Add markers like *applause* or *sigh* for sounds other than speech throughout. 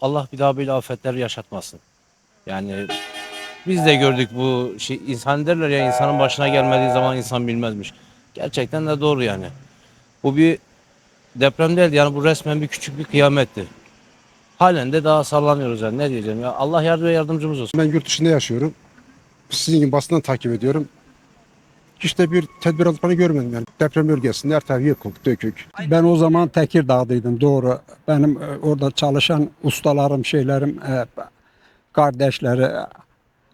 Allah bir daha böyle afetler yaşatmasın. Yani biz de gördük bu şey insan derler ya insanın başına gelmediği zaman insan bilmezmiş. Gerçekten de doğru yani. Bu bir deprem değil yani bu resmen bir küçük bir kıyametti. Halen de daha sallanıyoruz yani ne diyeceğim ya Allah yardım yardımcımız olsun. Ben yurt dışında yaşıyorum. Sizin gibi basından takip ediyorum. De bir tedbir aldıklarını görmedim yani. Deprem bölgesinde her taraf yıkık, dökük. Ben o zaman Tekirdağ'daydım doğru. Benim e, orada çalışan ustalarım, şeylerim, e, kardeşleri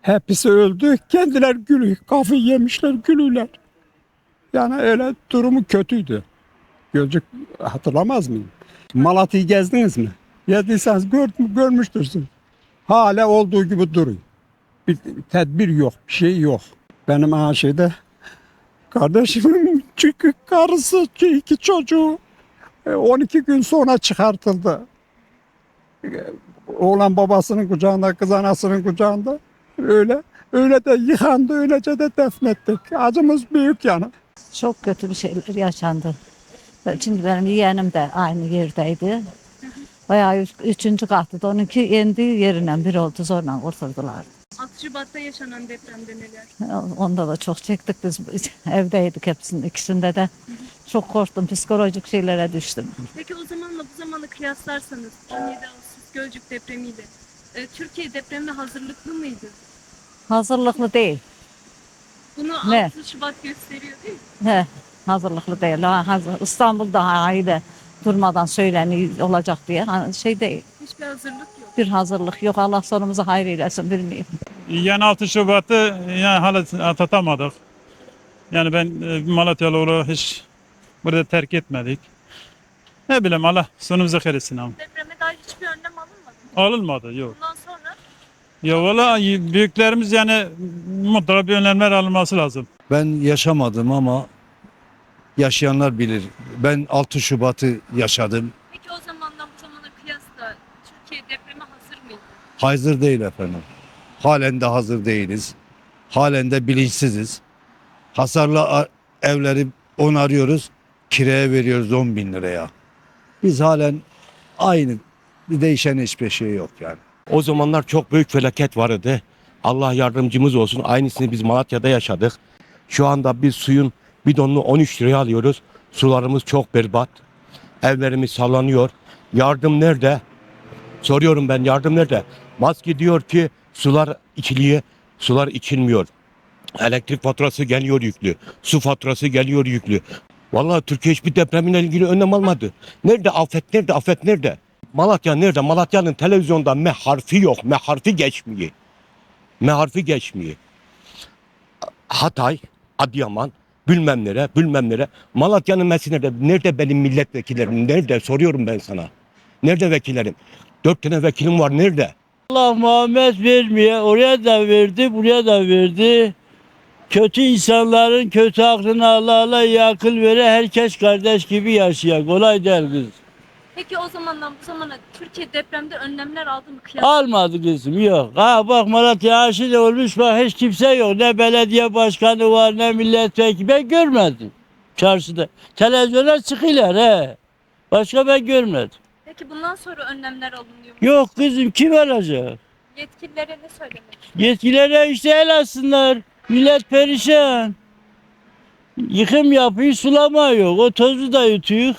hepsi öldü. Kendiler gülü, kafayı yemişler, gülüler. Yani öyle durumu kötüydü. Gölcük hatırlamaz mıyım? Malatya'yı gezdiniz mi? Gezdiyseniz gör, görmüştürsünüz. Hala olduğu gibi duruyor. Bir tedbir yok, bir şey yok. Benim ha şeyde Kardeşimin *laughs* çünkü karısı iki çocuğu e, 12 gün sonra çıkartıldı. E, Oğlan babasının kucağında, kız anasının kucağında. Öyle öyle de yıkandı, öylece de defnettik. Acımız büyük yani. Çok kötü bir şeyler yaşandı. Şimdi benim yeğenim de aynı yerdeydi. Bayağı üç- üçüncü kattı. Onunki indi yerinden bir oldu sonra kurtuldular. 6 Şubat'ta yaşanan depremde neler? Onda da çok çektik biz *laughs* evdeydik hepsinin ikisinde de. Çok korktum psikolojik şeylere düştüm. Peki o zamanla bu zamanı kıyaslarsanız 17 Ağustos Gölcük depremiyle e, Türkiye depremde hazırlıklı mıydı? Hazırlıklı değil. Bunu Ne? 6 Şubat gösteriyor değil mi? He, hazırlıklı değil. Ha, hazır. İstanbul'da aile durmadan söyleniyor olacak diye şey değil. Hiçbir hazırlık yok. Bir hazırlık yok. Allah sonumuzu hayır eylesin bilmiyorum. Yani 6 Şubat'ı yani hala atlatamadık. Yani ben e, Malatyalı olarak hiç burada terk etmedik. Ne bileyim Allah sonumuzu hayır etsin ama. Depreme dair hiçbir önlem alınmadı mı? Alınmadı yok. Bundan sonra Ya valla büyüklerimiz yani mutlaka bir önlemler alınması lazım. Ben yaşamadım ama yaşayanlar bilir. Ben 6 Şubat'ı yaşadım. peki o zamandan bu zamana kıyasla Türkiye depreme hazır mıydı? Hazır değil efendim. Halen de hazır değiliz. Halen de bilinçsiziz. Hasarlı evleri onarıyoruz. Kiraya veriyoruz 10 bin liraya. Biz halen aynı. Bir değişen hiçbir şey yok yani. O zamanlar çok büyük felaket vardı. Allah yardımcımız olsun. Aynısını biz Malatya'da yaşadık. Şu anda biz suyun bidonunu 13 liraya alıyoruz. Sularımız çok berbat. Evlerimiz sallanıyor. Yardım nerede? Soruyorum ben yardım nerede? Maske diyor ki sular içiliyor. Sular içilmiyor. Elektrik faturası geliyor yüklü. Su faturası geliyor yüklü. Vallahi Türkiye hiçbir depremle ilgili önlem almadı. Nerede afet nerede afet nerede? Malatya nerede? Malatya'nın televizyonda me harfi yok. Me harfi geçmiyor. Me harfi geçmiyor. Hatay, Adıyaman, bilmem nere, bilmem nere. Malatya'nın mesi nerede? Nerede benim milletvekillerim? Nerede? Soruyorum ben sana. Nerede vekillerim? Dört tane vekilim var. Nerede? Allah Muhammed vermiyor. Oraya da verdi, buraya da verdi. Kötü insanların kötü aklına Allah Allah iyi akıl vere herkes kardeş gibi yaşıyor. Kolay değil kız. Peki o zamandan bu zamana Türkiye depremde önlemler aldı mı? Kıyas Almadı kızım yok. Ha bak Malatya aşı da olmuş bak hiç kimse yok. Ne belediye başkanı var ne milletvekili. Ben görmedim çarşıda. Televizyona çıkıyorlar he. Başka ben görmedim. Peki bundan sonra önlemler alınıyor mu? Yok kızım kim alacak? Yetkililere ne söylemek Yetkililere işte el alsınlar. Millet perişan. Yıkım yapıyor, sulama yok. O tozu da yutuyor.